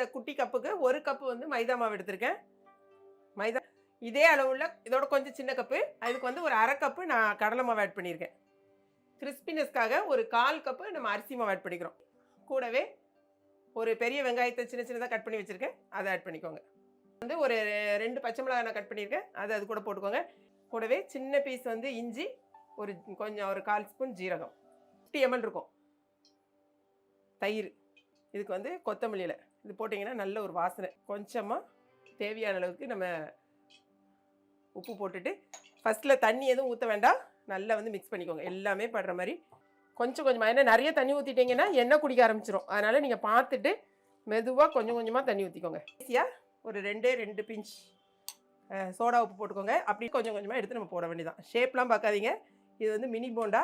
இந்த குட்டி கப்புக்கு ஒரு கப்பு வந்து மைதா மாவு எடுத்திருக்கேன். மைதா இதே அளவுள்ள இதோட கொஞ்சம் சின்ன கப்பு அதுக்கு வந்து ஒரு அரை கப்பு நான் கடலை மாவு ஆட் பண்ணியிருக்கேன். கிறிஸ்பினஸ்க்காக ஒரு கால் கப்பு நம்ம அரிசி மாவு ஆட் பண்ணிக்கிறோம். கூடவே ஒரு பெரிய வெங்காயத்தை சின்ன சின்னதாக கட் பண்ணி வச்சுருக்கேன். அதை ஆட் பண்ணிக்கோங்க. வந்து ஒரு ரெண்டு பச்சை மிளகாய் நான் கட் பண்ணியிருக்கேன். அதை அது கூட போட்டுக்கோங்க. கூடவே சின்ன பீஸ் வந்து இஞ்சி ஒரு கொஞ்சம் ஒரு கால் ஸ்பூன் ஜீரகம். ஃபிஃப்டி எம்எல் இருக்கும். தயிர். இதுக்கு வந்து கொத்தமல்லியில். இது போட்டிங்கன்னா நல்ல ஒரு வாசனை. கொஞ்சமாக தேவையான அளவுக்கு நம்ம உப்பு போட்டுட்டு ஃபஸ்ட்டில் தண்ணி எதுவும் ஊற்ற வேண்டாம். நல்லா வந்து மிக்ஸ் பண்ணிக்கோங்க. எல்லாமே படுற மாதிரி. கொஞ்சம் கொஞ்சமாக ஏன்னா நிறைய தண்ணி ஊற்றிட்டீங்கன்னா எண்ணெய் குடிக்க ஆரம்பிச்சிடும் அதனால் நீங்கள் பார்த்துட்டு மெதுவாக கொஞ்சம் கொஞ்சமாக தண்ணி ஊற்றிக்கோங்க ஈஸியாக ஒரு ரெண்டே ரெண்டு பிஞ்ச் சோடா உப்பு போட்டுக்கோங்க. அப்படி கொஞ்சம் கொஞ்சமாக எடுத்து நம்ம போட வேண்டியதான் ஷேப்லாம் பார்க்காதீங்க. இது வந்து மினி போண்டா